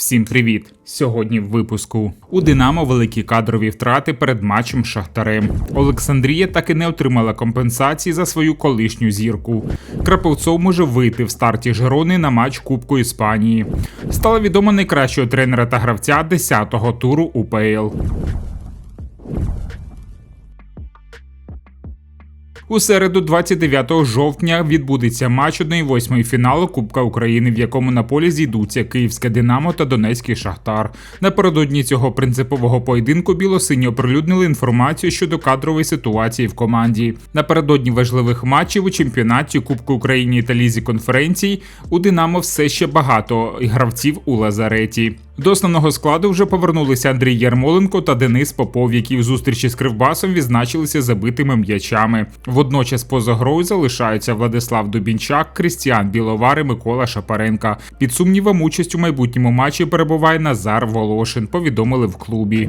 Всім привіт! Сьогодні в випуску у Динамо великі кадрові втрати перед матчем Шахтарем. Олександрія так і не отримала компенсації за свою колишню зірку. Краповцов може вийти в старті Жирони на матч Кубку Іспанії. Стало відомо найкращого тренера та гравця 10-го туру УПЛ. У середу, 29 жовтня, відбудеться матч 1-8 фіналу Кубка України, в якому на полі зійдуться Київське Динамо та Донецький Шахтар. Напередодні цього принципового поєдинку білосині оприлюднили інформацію щодо кадрової ситуації в команді. Напередодні важливих матчів у чемпіонаті Кубку України та лізі конференцій у Динамо все ще багато гравців у лазареті. До основного складу вже повернулися Андрій Ярмоленко та Денис Попов, які в зустрічі з Кривбасом відзначилися забитими м'ячами. Водночас поза грою залишаються Владислав Дубінчак, Крістіан Біловар і Микола Шапаренка. Під сумнівом участь у майбутньому матчі перебуває Назар Волошин. Повідомили в клубі.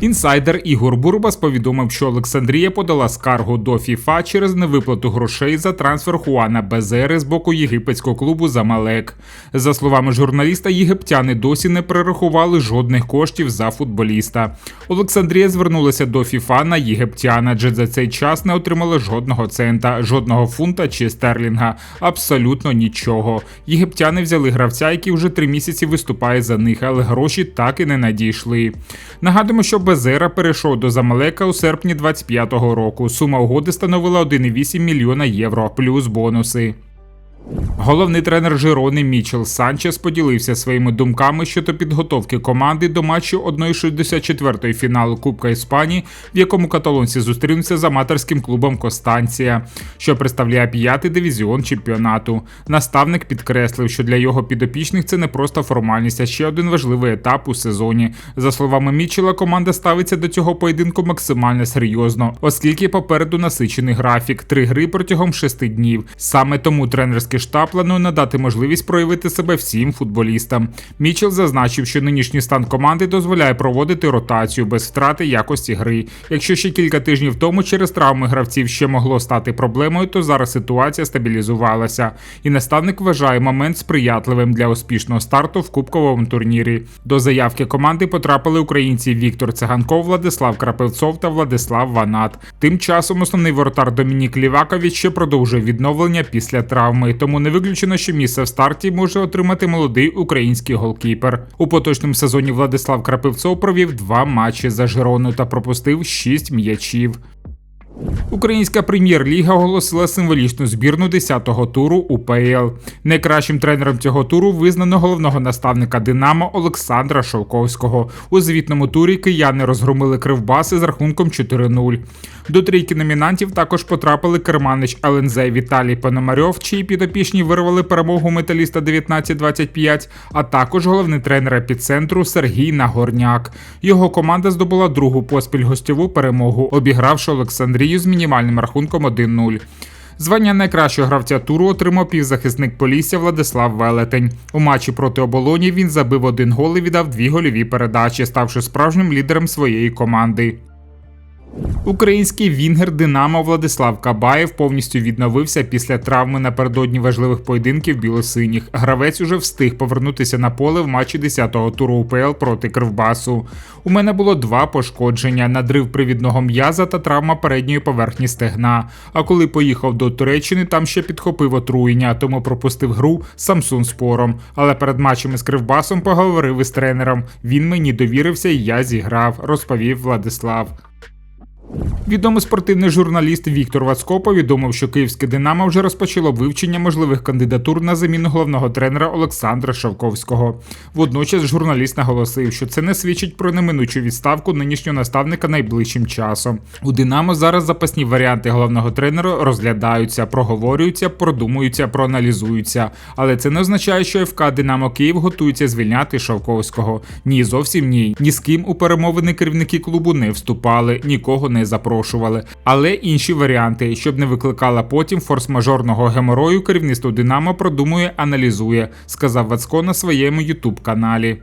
Інсайдер Ігор Бурбас повідомив, що Олександрія подала скаргу до ФІФА через невиплату грошей за трансфер Хуана Безери з боку єгипетського клубу Замалек. За словами журналіста, єгиптяни досі не перерахували жодних коштів за футболіста. Олександрія звернулася до ФІФА на єгиптян, адже за цей час не отримали жодного цента, жодного фунта чи стерлінга. Абсолютно нічого. Єгиптяни взяли гравця, який вже три місяці виступає за них, але гроші так і не надійшли. Нагадуємо, що Безера перейшов до Замалека у серпні 25-го року. Сума угоди становила 1,8 мільйона євро плюс бонуси. Головний тренер Жирони Мічел Санчес поділився своїми думками щодо підготовки команди до матчу 1-64 фіналу Кубка Іспанії, в якому каталонці зустрінуться з аматорським клубом Костанція, що представляє п'ятий дивізіон чемпіонату. Наставник підкреслив, що для його підопічних це не просто формальність, а ще один важливий етап у сезоні. За словами Мічела, команда ставиться до цього поєдинку максимально серйозно, оскільки попереду насичений графік, три гри протягом шести днів. Саме тому тренерський штаб планує надати можливість проявити себе всім футболістам. Мічел зазначив, що нинішній стан команди дозволяє проводити ротацію без втрати якості гри. Якщо ще кілька тижнів тому через травми гравців ще могло стати проблемою, то зараз ситуація стабілізувалася. І наставник вважає момент сприятливим для успішного старту в кубковому турнірі. До заявки команди потрапили українці Віктор Циганков, Владислав Крапивцов та Владислав Ванат. Тим часом основний воротар Домінік Лівакович ще продовжує відновлення після травми тому не виключено, що місце в старті може отримати молодий український голкіпер. У поточному сезоні Владислав Крапивцов провів два матчі за Жирону та пропустив шість м'ячів. Українська прем'єр-ліга оголосила символічну збірну 10-го туру УПЛ. Найкращим тренером цього туру визнано головного наставника Динамо Олександра Шовковського. У звітному турі кияни розгромили кривбаси з рахунком 4-0. До трійки номінантів також потрапили керманич ЛНЗ Віталій Пономарьов, чиї підопічні вирвали перемогу металіста 19-25, а також головний тренер епіцентру Сергій Нагорняк. Його команда здобула другу поспіль гостьову перемогу, обігравши Олександрію з мінімальним рахунком 1-0. Звання найкращого гравця туру отримав півзахисник Полісся Владислав Велетень. У матчі проти оболоні він забив один гол і віддав дві гольові передачі, ставши справжнім лідером своєї команди. Український вінгер Динамо Владислав Кабаєв повністю відновився після травми напередодні важливих поєдинків білосиніх. Гравець уже встиг повернутися на поле в матчі 10-го туру УПЛ проти Кривбасу. У мене було два пошкодження: надрив привідного м'яза та травма передньої поверхні стегна. А коли поїхав до Туреччини, там ще підхопив отруєння, тому пропустив гру Самсун спором. Але перед матчами з Кривбасом поговорив із тренером. Він мені довірився, і я зіграв, розповів Владислав. Відомий спортивний журналіст Віктор Вацко повідомив, що київське Динамо вже розпочало вивчення можливих кандидатур на заміну головного тренера Олександра Шавковського. Водночас журналіст наголосив, що це не свідчить про неминучу відставку нинішнього наставника найближчим часом. У Динамо зараз запасні варіанти головного тренера розглядаються, проговорюються, продумуються, проаналізуються. Але це не означає, що ФК Динамо Київ готується звільняти Шавковського. Ні, зовсім ні. Ні з ким у перемовини керівники клубу не вступали, нікого не запрошували запрошували, але інші варіанти, щоб не викликала потім форс-мажорного геморою, керівництво Динамо продумує, аналізує, сказав Вацко на своєму ютуб каналі.